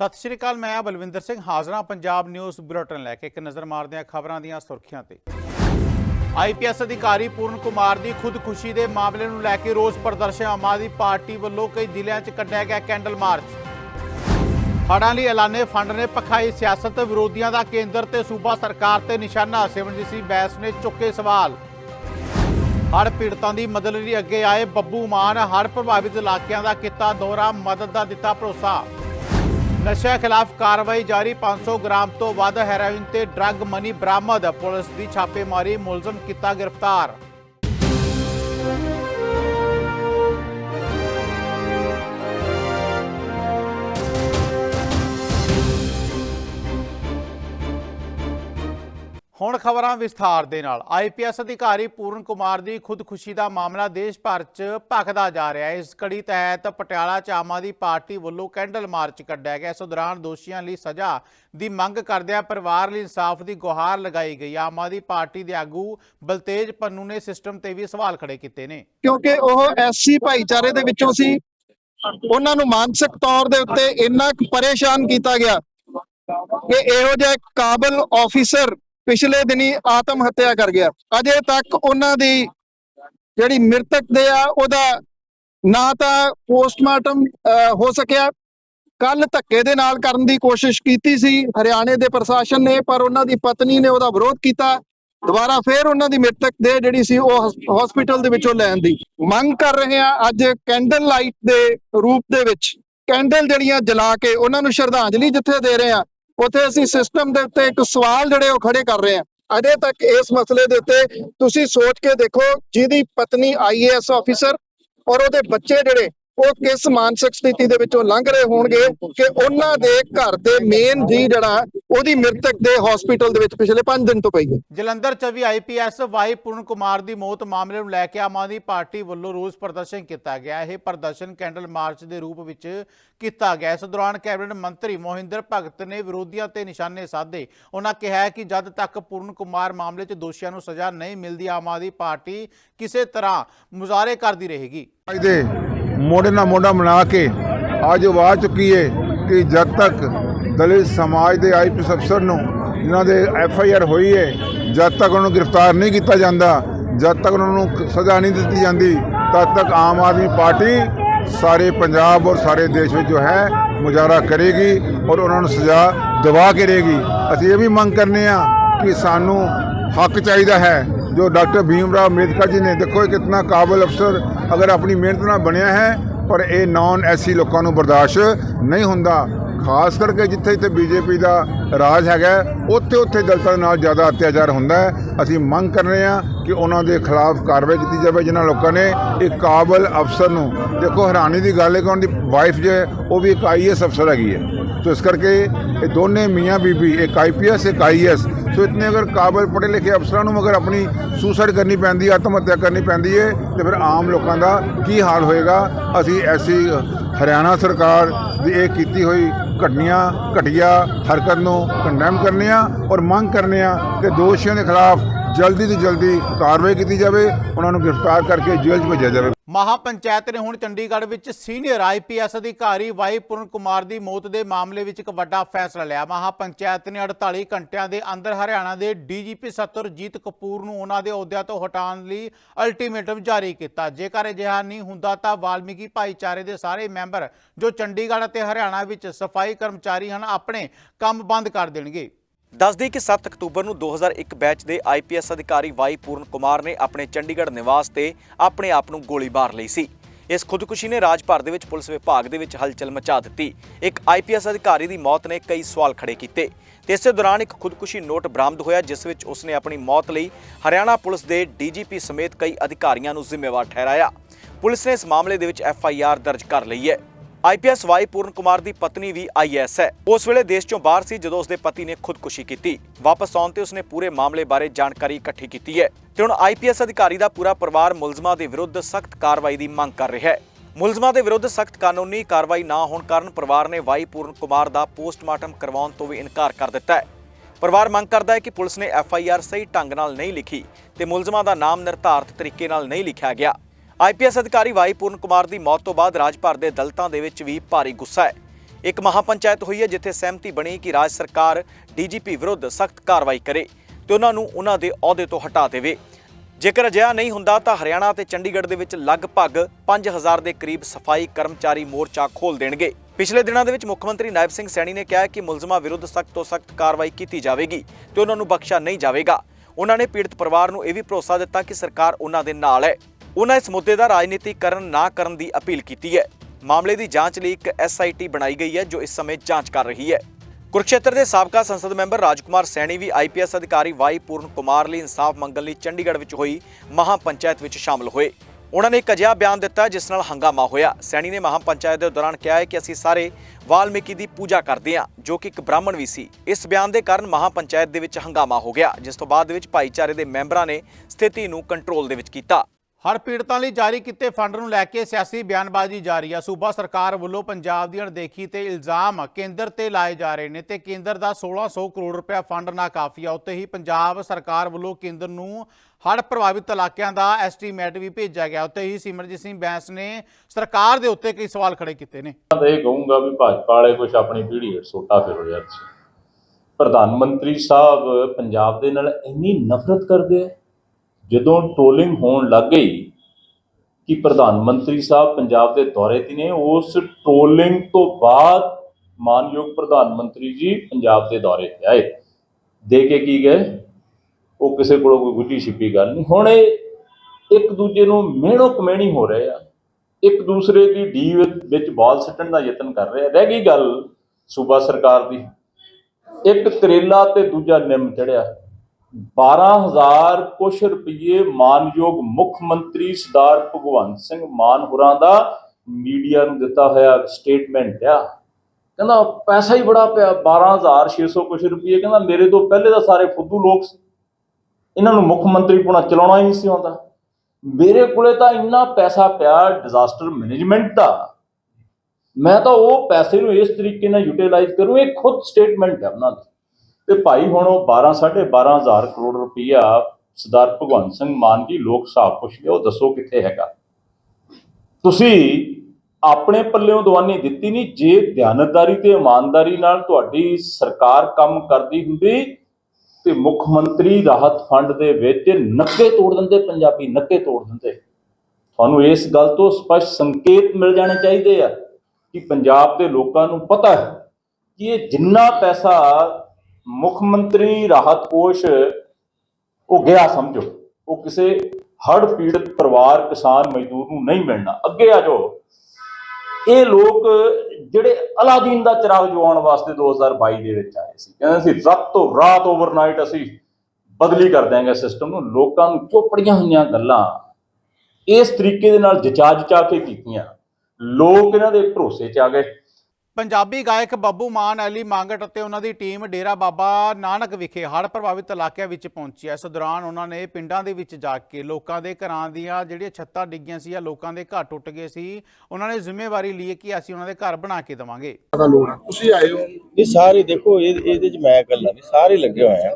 ਸਤਿ ਸ਼੍ਰੀ ਅਕਾਲ, ਮੈਂ ਆ ਬਲਵਿੰਦਰ ਸਿੰਘ, ਹਾਜ਼ਰਾਂ ਪੰਜਾਬ ਨਿਊਜ਼ ਬੁਲੇਟਿਨ ਲੈ ਕੇ। ਇੱਕ ਨਜ਼ਰ ਮਾਰਦੇ ਹਾਂ ਖਬਰਾਂ ਦੀਆਂ ਸੁਰਖੀਆਂ ਤੇ। ਆਈਪੀਐਸ ਅਧਿਕਾਰੀ ਪੂਰਨ ਕੁਮਾਰ ਦੀ ਖੁਦਕੁਸ਼ੀ ਦੇ ਮਾਮਲੇ ਨੂੰ ਲੈ ਕੇ ਰੋਸ ਪ੍ਰਦਰਸ਼ਨ, ਆਮ ਆਦਮੀ ਪਾਰਟੀ ਵੱਲੋਂ ਕਈ ਜ਼ਿਲ੍ਹਿਆਂ 'ਚ ਕੱਢਿਆ ਗਿਆ ਕੈਂਡਲ ਮਾਰਚ। ਹੜ੍ਹਾਂ ਲਈ ਐਲਾਨੇ ਫੰਡ ਨੇ ਪਖਾਈ ਸਿਆਸਤ, ਵਿਰੋਧੀਆਂ ਦਾ ਕੇਂਦਰ ਤੇ ਸੂਬਾ ਸਰਕਾਰ ਤੇ ਨਿਸ਼ਾਨਾ, ਸਿਮਰਨਜੀਤ ਸਿੰਘ ਬੈਸ ਨੇ ਚੁੱਕੇ ਸਵਾਲ। ਹੜ੍ਹ ਪੀੜਤਾਂ ਦੀ ਮਦਦ ਲਈ ਅੱਗੇ ਆਏ ਬੱਬੂ ਮਾਨ, ਹੜ੍ਹ ਪ੍ਰਭਾਵਿਤ ਇਲਾਕਿਆਂ ਦਾ ਕੀਤਾ ਦੌਰਾ, ਮਦਦ ਦਾ ਦਿੱਤਾ ਭਰੋਸਾ। ਨਸ਼ਾ ਖਿਲਾਫ ਕਾਰਵਾਈ ਜਾਰੀ 500 ਗ੍ਰਾਮ ਤੋਂ ਵੱਧ ਹੈਰੋਇਨ ਤੇ ਡਰੱਗ ਮਨੀ ਬਰਾਮਦ, ਪੁਲਿਸ ਦੀ ਛਾਪੇਮਾਰੀ ਮੁਲਜ਼ਮ ਕੀਤਾ ਗ੍ਰਿਫਤਾਰ। ਹੁਣ ਖਬਰਾਂ ਵਿਸਥਾਰ ਦੇ ਨਾਲ। ਆਈਪੀਐਸ ਅਧਿਕਾਰੀ ਪੂਰਨ ਕੁਮਾਰ ਦੀ ਖੁਦਕੁਸ਼ੀ ਦਾ ਮਾਮਲਾ ਦੇਸ਼ ਭਰ 'ਚ ਭਖਦਾ ਜਾ ਰਿਹਾ ਹੈ। ਇਸ ਕੜੀ ਤਹਿਤ ਪਟਿਆਲਾ 'ਚ ਆਮ ਆਦਮੀ ਪਾਰਟੀ ਵੱਲੋਂ ਕੈਂਡਲ ਮਾਰਚ ਕੱਢਿਆ ਗਿਆ। ਇਸ ਦੌਰਾਨ ਦੋਸ਼ੀਆਂ ਲਈ ਸਜ਼ਾ ਦੀ ਮੰਗ ਕਰਦਿਆਂ ਪਰਿਵਾਰ ਲਈ ਇਨਸਾਫ ਦੀ ਗੁਹਾਰ ਲਗਾਈ ਗਈ। ਆਮ ਆਦਮੀ ਪਾਰਟੀ ਦੇ ਆਗੂ ਬਲਤੇਜ ਪੰਨੂ ਨੇ ਸਿਸਟਮ ਤੇ ਵੀ ਸਵਾਲ ਖੜੇ ਕੀਤੇ ਨੇ। ਕਿਉਂਕਿ ਉਹ ਐਸਸੀ ਭਾਈਚਾਰੇ ਦੇ ਵਿੱਚੋਂ ਸੀ। ਉਹਨਾਂ ਨੂੰ ਮਾਨਸਿਕ ਤੌਰ ਦੇ ਉੱਤੇ ਇੰਨਾ ਪਰੇਸ਼ਾਨ ਕੀਤਾ ਗਿਆ ਕਿ ਇਹੋ ਜਿਹਾ ਕਾਬਲ ਆਫੀਸਰ ਪਿਛਲੇ ਦਿਨੀ ਆਤਮ ਹੱਤਿਆ ਕਰ ਗਿਆ। ਅਜੇ ਤੱਕ ਉਹਨਾਂ ਦੀ ਜਿਹੜੀ ਮ੍ਰਿਤਕ ਦੇ ਆ ਉਹਦਾ ਨਾ ਤਾਂ ਪੋਸਟਮਾਰਟਮ ਅਹ, ਹੋ ਸਕਿਆ। ਕੱਲ ਧੱਕੇ ਦੇ ਨਾਲ ਕਰਨ ਦੀ ਕੋਸ਼ਿਸ਼ ਕੀਤੀ ਸੀ ਹਰਿਆਣੇ ਦੇ ਪ੍ਰਸ਼ਾਸਨ ਨੇ ਪਰ ਉਹਨਾਂ ਦੀ ਪਤਨੀ ਨੇ ਉਹਦਾ ਵਿਰੋਧ ਕੀਤਾ। ਦੁਬਾਰਾ ਫੇਰ ਉਹਨਾਂ ਦੀ ਮ੍ਰਿਤਕ ਦੇ ਜਿਹੜੀ ਸੀ ਉਹ ਹਸਪੀਟਲ ਦੇ ਵਿੱਚੋਂ ਲੈਣ ਦੀ ਮੰਗ ਕਰ ਰਹੇ ਆ। ਅੱਜ ਕੈਂਡਲ ਲਾਈਟ ਦੇ ਰੂਪ ਦੇ ਵਿੱਚ ਕੈਂਡਲ ਜਿਹੜੀਆਂ ਜਲਾ ਕੇ ਉਹਨਾਂ ਨੂੰ ਸ਼ਰਧਾਂਜਲੀ ਜਿੱਥੇ ਦੇ ਰਹੇ ਆ ਉੱਥੇ ਅਸੀਂ ਸਿਸਟਮ ਦੇ ਉੱਤੇ ਇੱਕ ਸਵਾਲ ਜਿਹੜੇ ਉਹ ਖੜੇ ਕਰ ਰਹੇ ਹਾਂ। ਅਜੇ ਤੱਕ ਇਸ ਮਸਲੇ ਦੇ ਉੱਤੇ ਤੁਸੀਂ ਸੋਚ ਕੇ ਦੇਖੋ, ਜਿਹਦੀ ਪਤਨੀ ਆਈਏਐਸ ਆਫੀਸਰ ਔਰ ਉਹਦੇ ਬੱਚੇ ਜਿਹੜੇ ਉਹ ਕਿਸ ਮਾਨਸਿਕ ਸਥਿਤੀ ਦੇ ਵਿੱਚੋਂ ਲੰਘ ਰਹੇ ਹੋਣਗੇ ਕਿ ਉਹਨਾਂ ਦੇ ਘਰ ਦੇ ਮੇਨ ਜੀ ਜਿਹੜਾ ਉਹਦੀ ਮ੍ਰਿਤਕ ਦੇ ਹਸਪੀਟਲ ਦੇ ਵਿੱਚ ਪਿਛਲੇ 5 ਦਿਨ ਤੋਂ ਪਈ ਹੈ। ਜਲੰਧਰ 'ਚ ਵੀ ਆਈਪੀਐਸ ਵਾਈ ਪੂਰਨ ਕੁਮਾਰ ਦੀ ਮੌਤ ਮਾਮਲੇ ਨੂੰ ਲੈ ਕੇ ਆਮ ਆਦਮੀ ਪਾਰਟੀ ਵੱਲੋਂ ਰੋਸ ਪ੍ਰਦਰਸ਼ਨ ਕੀਤਾ ਗਿਆ। ਇਹ ਪ੍ਰਦਰਸ਼ਨ ਕੈਂਡਲ ਮਾਰਚ ਦੇ ਰੂਪ ਵਿੱਚ ਕੀਤਾ ਗਿਆ। ਇਸ ਦੌਰਾਨ ਕੈਬਨਿਟ ਮੰਤਰੀ ਮੋਹਿੰਦਰ ਭਗਤ ਨੇ ਵਿਰੋਧੀਆਂ ਤੇ ਨਿਸ਼ਾਨੇ ਸਾਧੇ। ਉਹਨਾਂ ਕਿਹਾ ਕਿ ਜਦ ਤੱਕ ਪੂਰਨ ਕੁਮਾਰ ਮਾਮਲੇ 'ਚ ਦੋਸ਼ੀਆਂ ਨੂੰ ਸਜ਼ਾ ਨਹੀਂ ਮਿਲਦੀ ਆਮ ਆਦਮੀ ਪਾਰਟੀ ਕਿਸੇ ਤਰ੍ਹਾਂ ਮੁਜ਼ਾਹਰੇ ਕਰਦੀ ਰਹੇਗੀ। ਅੱਜ ਦੇ ਮੋਢੇ ਨਾਲ ਮੋਢਾ ਮਿਲਾ ਕੇ ਅੱਜ ਉਹ ਆ ਚੁੱਕੀ ਹੈ ਕਿ ਜਦ ਤੱਕ ਦਲਿਤ ਸਮਾਜ ਦੇ ਆਈਪੀਐਸ ਅਫਸਰ ਨੂੰ ਜਿਨ੍ਹਾਂ ਦੇ ਐਫ ਆਈ ਆਰ ਹੋਈ ਹੈ ਜਦ ਤੱਕ ਉਹਨਾਂ ਨੂੰ ਗ੍ਰਿਫਤਾਰ ਨਹੀਂ ਕੀਤਾ ਜਾਂਦਾ, ਜਦ ਤੱਕ ਉਹਨਾਂ ਨੂੰ ਸਜ਼ਾ ਨਹੀਂ ਦਿੱਤੀ ਜਾਂਦੀ, ਤਦ ਤੱਕ ਆਮ ਆਦਮੀ ਪਾਰਟੀ ਸਾਰੇ ਪੰਜਾਬ ਔਰ ਸਾਰੇ ਦੇਸ਼ ਵਿੱਚ ਜੋ ਹੈ ਮੁਜ਼ਾਹਰਾ ਕਰੇਗੀ ਔਰ ਉਹਨਾਂ ਨੂੰ ਸਜ਼ਾ ਦਿਵਾ ਕੇ ਰਹੇਗੀ ਅਸੀਂ ਇਹ ਵੀ ਮੰਗ ਕਰਨੇ ਆ ਕਿ ਸਾਨੂੰ ਹੱਕ ਚਾਹੀਦਾ ਹੈ ਜੋ ਡਾਕਟਰ ਭੀਮ ਰਾਵ ਅੰਬੇਦਕਰ ਜੀ ਨੇ, ਦੇਖੋ ਇਹ ਕਿਤਨਾ ਕਾਬਲ ਅਫਸਰ ਅਗਰ ਆਪਣੀ ਮਿਹਨਤ ਨਾਲ ਬਣਿਆ ਹੈ, ਪਰ ਇਹ ਨਾਨ ਐਸੀ ਲੋਕਾਂ ਨੂੰ ਬਰਦਾਸ਼ਤ ਨਹੀਂ ਹੁੰਦਾ। ਖਾਸ ਕਰਕੇ ਜਿੱਥੇ ਜਿੱਥੇ ਬੀਜੇਪੀ ਦਾ ਰਾਜ ਹੈਗਾ, ਉੱਥੇ ਉੱਥੇ ਦਲਿਤਾਂ ਦੇ ਨਾਲ ਜ਼ਿਆਦਾ ਅਤਿਆਚਾਰ ਹੁੰਦਾ ਹੈ। ਅਸੀਂ ਮੰਗ ਕਰ ਰਹੇ ਹਾਂ ਕਿ ਉਹਨਾਂ ਦੇ ਖਿਲਾਫ ਕਾਰਵਾਈ ਕੀਤੀ ਜਾਵੇ, ਜਿਨ੍ਹਾਂ ਲੋਕਾਂ ਨੇ ਇੱਕ ਕਾਬਲ ਅਫਸਰ ਨੂੰ ਦੇਖੋ ਹੈਰਾਨੀ ਦੀ ਗੱਲ ਹੈ ਕਿ ਉਹਨਾਂ ਦੀ ਵਾਈਫ ਜੋ ਹੈ, ਉਹ ਵੀ ਇੱਕ ਆਈਐਸ ਅਫਸਰ ਹੈਗੀ ਹੈ। तो ਇਸ ਕਰਕੇ ਇਹ ਦੋਨੇ ਮੀਆਂ ਬੀਬੀ, ਇੱਕ ਆਈਪੀਐਸ ਇੱਕ ਆਈਐਸ ਸੋ ਇਤਨੇ ਅਗਰ ਕਾਬਲ ਪੜ੍ਹੇ ਲਿਖੇ ਅਫਸਰਾਂ ਨੂੰ ਅਗਰ ਆਪਣੀ ਸੁਸਾਈਡ ਕਰਨੀ ਪੈਂਦੀ ਹੈ ਆਤਮ ਹੱਤਿਆ ਕਰਨੀ ਪੈਂਦੀ ਹੈ ਤੇ ਫਿਰ ਆਮ ਲੋਕਾਂ ਦਾ ਕੀ ਹਾਲ ਹੋਏਗਾ? ਅਸੀਂ ਐਸੀ ਹਰਿਆਣਾ ਸਰਕਾਰ ਦੀ ਇਹ ਕੀਤੀ ਹੋਈ ਘਟਨੀਆਂ, ਘਟੀਆ ਹਰਕਤ ਨੂੰ ਕੰਡੈਮ ਕਰਨੇ ਆ ਔਰ ਮੰਗ ਕਰਨੇ ਆ ਕਿ ਦੋਸ਼ੀਆਂ ਦੇ ਖਿਲਾਫ ਜਲਦੀ ਤੋਂ ਜਲਦੀ ਕਾਰਵਾਈ ਕੀਤੀ ਜਾਵੇ, ਉਹਨਾਂ ਨੂੰ ਗ੍ਰਿਫਤਾਰ ਕਰਕੇ ਜੇਲ੍ਹ 'ਚ ਭੇਜਿਆ ਜਾਵੇ। ਮਹਾ ਪੰਚਾਇਤ ਨੇ ਹੁਣ ਚੰਡੀਗੜ੍ਹ ਵਿੱਚ ਸੀਨੀਅਰ ਆਈਪੀਐਸ ਅਧਿਕਾਰੀ ਵਾਈ ਪੂਰਨ ਕੁਮਾਰ ਦੀ ਮੌਤ ਦੇ ਮਾਮਲੇ ਵਿੱਚ ਇੱਕ ਵੱਡਾ ਫੈਸਲਾ ਲਿਆ। ਮਹਾ ਪੰਚਾਇਤ ਨੇ 48 ਘੰਟਿਆਂ ਦੇ ਅੰਦਰ ਹਰਿਆਣਾ ਦੇ ਡੀਜੀਪੀ ਸਤਰਜੀਤ ਕਪੂਰ ਨੂੰ ਉਹਨਾਂ ਦੇ ਅਹੁਦਿਆਂ ਤੋਂ ਹਟਾਉਣ ਲਈ ਅਲਟੀਮੇਟਮ ਜਾਰੀ ਕੀਤਾ। ਜੇਕਰ ਅਜਿਹਾ ਨਹੀਂ ਹੁੰਦਾ ਤਾਂ ਵਾਲਮੀਕੀ ਭਾਈਚਾਰੇ ਦੇ ਸਾਰੇ ਮੈਂਬਰ ਜੋ ਚੰਡੀਗੜ੍ਹ ਅਤੇ ਹਰਿਆਣਾ ਵਿੱਚ ਸਫ਼ਾਈ ਕਰਮਚਾਰੀ ਹਨ, ਆਪਣੇ ਕੰਮ ਬੰਦ ਕਰ ਦੇਣਗੇ। ਦੱਸਦੀ ਕਿ 7 ਅਕਤੂਬਰ ਨੂੰ 2001 ਬੈਚ ਦੇ ਆਈਪੀਐਸ ਅਧਿਕਾਰੀ ਵਾਈ ਪੂਰਨ ਕੁਮਾਰ ਨੇ ਆਪਣੇ ਚੰਡੀਗੜ੍ਹ ਨਿਵਾਸ ਤੇ ਆਪਣੇ ਆਪ ਨੂੰ ਗੋਲੀ ਮਾਰ ਲਈ ਸੀ। ਇਸ ਖੁਦਕੁਸ਼ੀ ਨੇ ਰਾਜ ਭਰ ਦੇ ਵਿੱਚ ਪੁਲਿਸ ਵਿਭਾਗ ਦੇ ਵਿੱਚ ਹਲਚਲ ਮਚਾ ਦਿੱਤੀ। ਇੱਕ ਆਈਪੀਐਸ ਅਧਿਕਾਰੀ ਦੀ ਮੌਤ ਨੇ ਕਈ ਸਵਾਲ ਖੜੇ ਕੀਤੇ। ਤੇ ਇਸੇ ਦੌਰਾਨ ਇੱਕ ਖੁਦਕੁਸ਼ੀ ਨੋਟ ਬਰਾਮਦ ਹੋਇਆ, ਜਿਸ ਵਿੱਚ ਉਸਨੇ ਆਪਣੀ ਮੌਤ ਲਈ ਹਰਿਆਣਾ ਪੁਲਿਸ ਦੇ ਡੀਜੀਪੀ ਸਮੇਤ ਕਈ ਅਧਿਕਾਰੀਆਂ ਨੂੰ ਜ਼ਿੰਮੇਵਾਰ ਠਹਿਰਾਇਆ। ਪੁਲਿਸ ਨੇ ਇਸ ਮਾਮਲੇ ਦੇ ਵਿੱਚ ਐਫ ਆਈ ਆਰ ਦਰਜ ਕਰ ਲਈ ਹੈ। ਆਈਪੀਐਸ ਵਾਈ ਪੂਰਨ ਕੁਮਾਰ ਦੀ ਪਤਨੀ ਵੀ ਆਈਐਸ ਹੈ। ਉਸ ਵੇਲੇ ਦੇਸ਼ ਚੋਂ ਬਾਹਰ ਸੀ ਜਦੋਂ ਉਸਦੇ ਪਤੀ ਨੇ ਖੁਦਕੁਸ਼ੀ ਕੀਤੀ। ਵਾਪਸ ਆਉਣ ਤੇ ਉਸਨੇ ਪੂਰੇ ਮਾਮਲੇ ਬਾਰੇ ਜਾਣਕਾਰੀ ਇਕੱਠੀ ਕੀਤੀ ਹੈ। ਤੇ ਹੁਣ ਆਈਪੀਐਸ ਅਧਿਕਾਰੀ ਦਾ ਪੂਰਾ ਪਰਿਵਾਰ ਮੁਲਜ਼ਮਾਂ ਦੇ ਵਿਰੁੱਧ ਸਖਤ ਕਾਰਵਾਈ ਦੀ ਮੰਗ ਕਰ ਰਿਹਾ ਹੈ। ਮੁਲਜ਼ਮਾਂ ਦੇ ਵਿਰੁੱਧ ਸਖਤ ਕਾਨੂੰਨੀ ਕਾਰਵਾਈ ਨਾ ਹੋਣ ਕਾਰਨ ਪਰਿਵਾਰ ਨੇ ਵਾਈ ਪੂਰਨ ਕੁਮਾਰ ਦਾ ਪੋਸਟਮਾਰਟਮ ਕਰਵਾਉਣ ਤੋਂ ਵੀ ਇਨਕਾਰ ਕਰ ਦਿੱਤਾ ਹੈ। ਪਰਿਵਾਰ ਮੰਗ ਕਰਦਾ ਹੈ ਕਿ ਪੁਲਿਸ ਨੇ ਐਫ ਆਈ ਆਰ ਸਹੀ ਢੰਗ ਨਾਲ ਨਹੀਂ ਲਿਖੀ ਤੇ ਮੁਲਜ਼ਮਾਂ ਦਾ ਨਾਮ ਨਿਰਧਾਰਤ ਤਰੀਕੇ ਨਾਲ ਨਹੀਂ ਲਿਖਿਆ ਗਿਆ। ਆਈਪੀਐਸ ਅਧਿਕਾਰੀ ਵਾਈ ਪੂਰਨ ਕੁਮਾਰ ਦੀ ਮੌਤ ਤੋਂ ਬਾਅਦ ਰਾਜ ਭਰ ਦੇ ਦਲਤਾਂ ਦੇ ਵਿੱਚ ਵੀ ਭਾਰੀ ਗੁੱਸਾ ਹੈ। ਇੱਕ ਮਹਾਪੰਚਾਇਤ ਹੋਈ ਹੈ ਜਿੱਥੇ ਸਹਿਮਤੀ ਬਣੀ ਕਿ ਰਾਜ ਸਰਕਾਰ ਡੀਜੀਪੀ ਵਿਰੁੱਧ ਸਖਤ ਕਾਰਵਾਈ ਕਰੇ ਤੇ ਉਹਨਾਂ ਨੂੰ ਉਹਨਾਂ ਦੇ ਅਹੁਦੇ ਤੋਂ ਹਟਾ ਦੇਵੇ। ਜੇਕਰ ਅਜਿਹਾ ਨਹੀਂ ਹੁੰਦਾ ਤਾਂ ਹਰਿਆਣਾ ਤੇ ਚੰਡੀਗੜ੍ਹ ਦੇ ਵਿੱਚ ਲਗਭਗ 5000 ਦੇ ਕਰੀਬ ਸਫ਼ਾਈ ਕਰਮਚਾਰੀ ਮੋਰਚਾ ਖੋਲ ਦੇਣਗੇ। ਪਿਛਲੇ ਦਿਨਾਂ ਦੇ ਵਿੱਚ ਮੁੱਖ ਮੰਤਰੀ ਨਾਇਬ ਸਿੰਘ ਸੈਣੀ ਨੇ ਕਿਹਾ ਕਿ ਮੁਲਜ਼ਮਾਂ ਵਿਰੁੱਧ ਸਖਤ ਤੋਂ ਸਖਤ ਕਾਰਵਾਈ ਕੀਤੀ ਜਾਵੇਗੀ ਤੇ ਉਹਨਾਂ ਨੂੰ ਬਖਸ਼ਿਆ ਨਹੀਂ ਜਾਵੇਗਾ। ਉਹਨਾਂ ਨੇ ਪੀੜਤ ਪਰਿਵਾਰ ਨੂੰ ਇਹ ਵੀ ਭਰੋਸਾ ਦਿੱਤਾ ਕਿ ਸਰਕਾਰ ਉਹਨਾਂ ਦੇ ਨਾਲ ਹੈ। ਉਹਨਾਂ ਇਸ ਮੁੱਦੇ ਦਾ ਰਾਜਨੀਤੀਕਰਨ ਨਾ ਕਰਨ ਦੀ ਅਪੀਲ ਕੀਤੀ ਹੈ। ਮਾਮਲੇ ਦੀ ਜਾਂਚ ਲਈ ਇੱਕ ਐਸਆਈਟੀ ਬਣਾਈ ਗਈ ਹੈ, ਜੋ ਇਸ ਸਮੇਂ ਜਾਂਚ ਕਰ ਰਹੀ ਹੈ। ਕੁਰਕਸ਼ੇਤਰ ਦੇ ਸਾਬਕਾ ਸੰਸਦ ਮੈਂਬਰ ਰਾਜਕੁਮਾਰ ਸੈਣੀ ਵੀ ਆਈਪੀਐਸ ਅਧਿਕਾਰੀ ਵਾਈ ਪੂਰਨ ਕੁਮਾਰ ਲਈ ਇਨਸਾਫ ਮੰਗਣ ਲਈ ਚੰਡੀਗੜ੍ਹ ਵਿੱਚ ਹੋਈ ਮਹਾਪੰਚਾਇਤ ਵਿੱਚ ਸ਼ਾਮਲ ਹੋਏ। ਉਹਨਾਂ ਨੇ ਇੱਕ ਅਜਿਹਾ ਬਿਆਨ ਦਿੱਤਾ, ਜਿਸ ਨਾਲ ਹੰਗਾਮਾ ਹੋਇਆ। ਸੈਣੀ ਨੇ ਮਹਾਪੰਚਾਇਤ ਦੇ ਦੌਰਾਨ ਕਿਹਾ ਹੈ ਕਿ ਅਸੀਂ ਸਾਰੇ ਵਾਲਮੀਕੀ ਦੀ ਪੂਜਾ ਕਰਦੇ ਹਾਂ, ਜੋ ਕਿ ਇੱਕ ਬ੍ਰਾਹਮਣ ਵੀ ਸੀ। ਇਸ ਬਿਆਨ ਦੇ ਕਾਰਨ ਮਹਾਪੰਚਾਇਤ ਦੇ ਵਿੱਚ ਹੰਗਾਮਾ ਹੋ ਗਿਆ, ਜਿਸ ਤੋਂ ਬਾਅਦ ਵਿੱਚ ਭਾਈਚਾਰੇ ਦੇ ਮੈਂਬਰਾਂ ਨੇ ਸਥਿਤੀ ਨੂੰ ਕੰਟਰੋਲ ਦੇ ਵਿੱਚ ਕੀਤਾ। ਹੜ੍ਹ ਪੀੜਤਾਂ ਲਈ ਜਾਰੀ ਕੀਤੇ ਫੰਡ ਨੂੰ ਲੈ ਕੇ ਸਿਆਸੀ ਬਿਆਨਬਾਜ਼ੀ ਜਾਰੀ ਹੈ ਸੂਬਾ ਸਰਕਾਰ ਵੱਲੋਂ ਪੰਜਾਬ ਦੀ ਅਣਦੇਖੀ ਤੇ ਇਲਜ਼ਾਮ ਕੇਂਦਰ ਤੇ ਲਾਏ ਜਾ ਰਹੇ ਨੇ ਤੇ ਕੇਂਦਰ ਦਾ 1600 ਕਰੋੜ ਰੁਪਏ ਫੰਡ ਨਾ ਕਾਫੀ ਆ। ਉੱਤੇ ਹੀ ਪੰਜਾਬ ਸਰਕਾਰ ਵੱਲੋਂ ਕੇਂਦਰ ਨੂੰ ਹੜ੍ਹ ਪ੍ਰਭਾਵਿਤ ਇਲਾਕਿਆਂ ਦਾ ਐਸਟੀਮੇਟ ਵੀ ਭੇਜਿਆ ਗਿਆ। ਉੱਤੇ ਹੀ ਸਿਮਰਜੀਤ ਸਿੰਘ ਬੈਂਸ ਨੇ ਸਰਕਾਰ ਦੇ ਉੱਤੇ ਕਈ ਸਵਾਲ ਖੜੇ ਕੀਤੇ ਨੇ। ਤਾਂ ਇਹ ਕਹੂੰਗਾ ਵੀ ਭਾਜਪਾ ਵਾਲੇ ਕੁਝ ਆਪਣੀ ਪੀੜ੍ਹੀ ਹੇਠ ਸੋਟਾ ਫੇਰੋ ਯਾਰ ਪ੍ਰਧਾਨ ਮੰਤਰੀ ਸਾਹਿਬ ਪੰਜਾਬ ਦੇ ਨਾਲ ਇੰਨੀ ਨਫ਼ਰਤ ਕਰਦੇ ਆ। ਜਦੋਂ ਟ੍ਰੋਲਿੰਗ ਹੋਣ ਲੱਗ ਗਈ ਕਿ ਪ੍ਰਧਾਨ ਮੰਤਰੀ ਸਾਹਿਬ ਪੰਜਾਬ ਦੇ ਦੌਰੇ ਤੇ ਨੇ, ਉਸ ਟ੍ਰੋਲਿੰਗ ਤੋਂ ਬਾਅਦ ਮਾਨਯੋਗ ਪ੍ਰਧਾਨ ਮੰਤਰੀ ਜੀ ਪੰਜਾਬ ਦੇ ਦੌਰੇ ਤੇ ਆਏ। ਦੇ ਕੇ ਕੀ ਗਏ? ਉਹ ਕਿਸੇ ਕੋਲੋਂ ਕੋਈ ਗੁੱਟੀ ਛਿੱਪੀ ਗੱਲ ਨਹੀਂ। ਹੁਣ ਇਹ ਇੱਕ ਦੂਜੇ ਨੂੰ ਮਿਹਣੋ ਕਮੇਣੀ ਹੋ ਰਹੇ ਆ। ਇੱਕ ਦੂਸਰੇ ਦੀ ਡੀ ਵਿੱਚ ਬਾਲ ਸੱਟਣ ਦਾ ਯਤਨ ਕਰ ਰਹੇ ਆ। ਰਹਿ ਗਈ ਗੱਲ ਸੂਬਾ ਸਰਕਾਰ ਦੀ। ਇੱਕ ਕਰੇਲਾ ਤੇ ਦੂਜਾ ਨਿੰਮ ਚੜਿਆ। 12000 ਕੁਛ ਰੁਪਏ ਮਾਨਯੋਗ ਮੁੱਖ ਮੰਤਰੀ ਸਰਦਾਰ ਭਗਵੰਤ ਸਿੰਘ ਮਾਨ ਹੋਰਾਂ ਦਾ ਮੀਡੀਆ ਨੂੰ ਦਿੱਤਾ ਹੋਇਆ ਸਟੇਟਮੈਂਟ ਆ। ਕਹਿੰਦਾ ਪੈਸਾ ਹੀ ਬੜਾ ਪਿਆ 12600 ਕੁਛ ਰੁਪਏ ਕਹਿੰਦਾ ਮੇਰੇ ਤੋਂ ਪਹਿਲੇ ਤਾਂ ਸਾਰੇ ਫੁੱਦੂ ਲੋਕ ਸੀ। ਇਹਨਾਂ ਨੂੰ ਮੁੱਖ ਮੰਤਰੀ ਪੁਣਾ ਚਲਾਉਣਾ ਹੀ ਨਹੀਂ ਸੀ ਆਉਂਦਾ। ਮੇਰੇ ਕੋਲੇ ਤਾਂ ਇੰਨਾ ਪੈਸਾ ਪਿਆ ਡਿਜ਼ਾਸਟਰ ਮੈਨੇਜਮੈਂਟ ਦਾ। ਮੈਂ ਤਾਂ ਉਹ ਪੈਸੇ ਨੂੰ ਇਸ ਤਰੀਕੇ ਨਾਲ ਯੂਟਿਲਾਈਜ਼ ਕਰੂੰ, ਇਹ ਖੁਦ ਸਟੇਟਮੈਂਟ ਹੈ ਉਹਨਾਂ ਦੀ। ਤੇ ਭਾਈ ਹੁਣ ਉਹ 12 12500 ਹਜ਼ਾਰ ਕਰੋੜ ਰੁਪਈਆ ਸਰਦਾਰ ਭਗਵੰਤ ਸਿੰਘ ਮਾਨ ਜੀ ਲੋਕ ਹਿਸਾਬ ਪੁੱਛ ਲਿਓ ਦੱਸੋ ਕਿੱਥੇ ਹੈਗਾ? ਤੁਸੀਂ ਆਪਣੇ ਪੱਲਿਓਂ ਦਵਾਨੀ ਦਿੱਤੀ ਨਹੀਂ, ਜੇ ਦਿਆਨਤਦਾਰੀ ਤੇ ਇਮਾਨਦਾਰੀ ਨਾਲ ਤੁਹਾਡੀ ਸਰਕਾਰ ਕੰਮ ਕਰਦੀ ਹੁੰਦੀ ਤੇ ਮੁੱਖ ਮੰਤਰੀ ਰਾਹਤ ਫੰਡ ਦੇ ਵਿੱਚ ਨੱਕੇ ਤੋੜ ਦਿੰਦੇ, ਪੰਜਾਬੀ ਨੱਕੇ ਤੋੜ ਦਿੰਦੇ। ਤੁਹਾਨੂੰ ਇਸ ਗੱਲ ਤੋਂ ਸਪਸ਼ਟ ਸੰਕੇਤ ਮਿਲ ਜਾਣੇ ਚਾਹੀਦੇ ਆ ਕਿ ਪੰਜਾਬ ਦੇ ਲੋਕਾਂ ਨੂੰ ਪਤਾ ਹੈ ਕਿ ਇਹ ਜਿੰਨਾ ਪੈਸਾ ਮੁੱਖ ਮੰਤਰੀ ਰਾਹਤ ਕੋਸ਼ ਉਹ ਗਿਆ ਸਮਝੋ, ਉਹ ਕਿਸੇ ਹੜ੍ਹ ਪੀੜਤ ਪਰਿਵਾਰ, ਕਿਸਾਨ ਮਜ਼ਦੂਰ ਨੂੰ ਨਹੀਂ ਮਿਲਣਾ। ਅੱਗੇ ਆ ਜਾਓ। ਇਹ ਲੋਕ ਜਿਹੜੇ ਅਲਾਦੀਨ ਦਾ ਚਿਰਾਗ ਜਵਾਉਣ ਵਾਸਤੇ 2022 ਦੇ ਵਿੱਚ ਆਏ ਸੀ, ਕਹਿੰਦੇ ਸੀ, ਰਾਤ ਤੋਂ ਰਾਤ ਓਵਰਨਾਈਟ ਅਸੀਂ ਬਦਲੀ ਕਰ ਦਿਆਂਗੇ ਸਿਸਟਮ ਨੂੰ। ਲੋਕਾਂ ਨੂੰ ਚੋਪੜੀਆਂ ਹੋਈਆਂ ਗੱਲਾਂ ਇਸ ਤਰੀਕੇ ਦੇ ਨਾਲ ਜਚਾ ਜਚਾ ਕੇ ਕੀਤੀਆਂ। ਲੋਕ ਇਹਨਾਂ ਦੇ ਭਰੋਸੇ 'ਚ ਆ ਗਏ। ਪੰਜਾਬੀ ਗਾਇਕ ਬੱਬੂ ਮਾਨ ਅਲੀ ਮੰਗਟ ਅਤੇ ਉਹਨਾਂ ਦੀ ਟੀਮ ਡੇਰਾ ਬਾਬਾ ਨਾਨਕ ਵਿਖੇ ਹੜ੍ਹ ਪ੍ਰਭਾਵਿਤ ਇਲਾਕਿਆਂ ਵਿੱਚ ਪਹੁੰਚੀ ਇਸ ਦੌਰਾਨ ਉਹਨਾਂ ਨੇ ਪਿੰਡਾਂ ਦੇ ਵਿੱਚ ਜਾ ਕੇ ਲੋਕਾਂ ਦੇ ਘਰਾਂ ਦੀਆਂ ਜਿਹੜੀਆਂ ਛੱਤਾਂ ਡਿੱਗੀਆਂ ਸੀ ਜਾਂ ਲੋਕਾਂ ਦੇ ਘਰ ਟੁੱਟ ਗਏ ਸੀ ਉਹਨਾਂ ਨੇ ਜ਼ਿੰਮੇਵਾਰੀ ਲਈ ਕਿ ਅਸੀਂ ਉਹਨਾਂ ਦੇ ਘਰ ਬਣਾ ਕੇ ਦੇਵਾਂਗੇ ਤੁਸੀਂ ਆਏ ਹੋ ਇਹ ਸਾਰੇ ਦੇਖੋ ਇਹ ਇਹਦੇ ਚ ਮੈਂ ਇਕੱਲਾ ਨਹੀਂ ਸਾਰੇ ਲੱਗੇ ਹੋਏ ਆ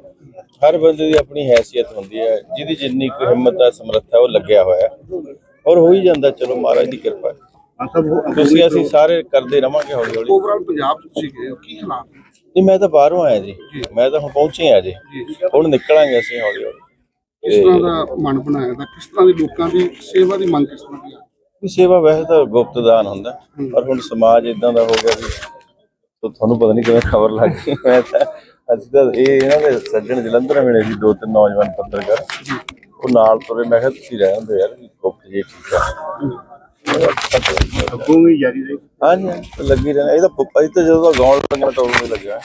ਹਰ ਬੰਦੇ ਦੀ ਆਪਣੀ ਹੈਸੀਅਤ ਹੁੰਦੀ ਹੈ ਜਿਹਦੀ ਜਿੰਨੀ ਕੁ ਹਿੰਮਤ ਹੈ ਸਮਰੱਥਾ ਉਹ ਲੱਗਿਆ ਹੋਇਆ ਹੈ। ਔਰ ਹੋ ਹੀ ਜਾਂਦਾ ਚਲੋ ਮਹਾਰਾਜ ਦੀ ਕਿਰਪਾ ਹੈ। ਤੁਸੀਂ ਅਸੀਂ ਸਾਰੇ ਕਰਦੇ ਰਵਾਂਗੇ ਹੌਲੀ ਹੌਲੀ। ਓਵਰਆਲ ਪੰਜਾਬ ਤੁਸੀਂ ਗਏ ਹੋ ਕੀ ਹਾਲਾਤ? ਨਹੀਂ ਮੈਂ ਤਾਂ ਬਾਹਰੋਂ ਆਇਆ ਜੀ। ਮੈਂ ਤਾਂ ਹੁਣ ਪਹੁੰਚੇ ਆ ਜੀ। ਹੁਣ ਨਿਕਲਾਂਗੇ ਅਸੀਂ ਹੌਲੀ ਹੌਲੀ। ਕਿਸ ਤਰ੍ਹਾਂ ਦਾ ਮਨ ਬਣਾਇਆ ਦਾ ਕਿਸ ਤਰ੍ਹਾਂ ਦੀ ਲੋਕਾਂ ਦੀ ਸੇਵਾ ਦੀ ਮੰਗ ਕਿਸ ਤਰ੍ਹਾਂ ਦੀ ਆ? ਵੀ ਸੇਵਾ ਵੈਸੇ ਤਾਂ ਗੁਪਤ ਦਾਨ ਹੁੰਦਾ ਪਰ ਹੁਣ ਸਮਾਜ ਇਦਾਂ ਦਾ ਹੋ ਗਿਆ ਵੀ ਤੁਹਾਨੂੰ ਪਤਾ ਨਹੀਂ ਕਿਵੇਂ ਖਬਰ ਲੱਗ ਗਈ। ਮੈਂ ਤਾਂ ਅਸੀਂ ਤਾਂ ਇਹ ਇਹਨਾਂ ਦੇ ਸੱਜਣ ਜਲੰਧਰ ਮਿਲੇ ਸੀ ਦੋ ਤਿੰਨ ਨੌਜਵਾਨ ਪੱਤਰਕਾਰ। ਉਹ ਨਾਲ ਤੁਰੇ ਮੈਂ ਕਿਹਾ ਤੁਸੀਂ ਰਹਿ ਹੁੰਦੇ ਯਾਰ ਗੁਪਤ ਜੇ ਠੀਕ ਆ। ਅੱਗੋਂ ਵੀ ਜਾਰੀ ਰਹੀ। ਹਾਂਜੀ ਹਾਂਜੀ, ਤਾਂ ਲੱਗੀ ਰਹਿਣਾ ਇਹ ਤਾਂ ਪੁੱਪਾ ਹੀ ਤਾਂ ਜਦੋਂ ਦਾ ਗਾਉਣ ਲੱਗਣਾ ਤਾਂ ਉਦੋਂ ਹੀ ਲੱਗਿਆ।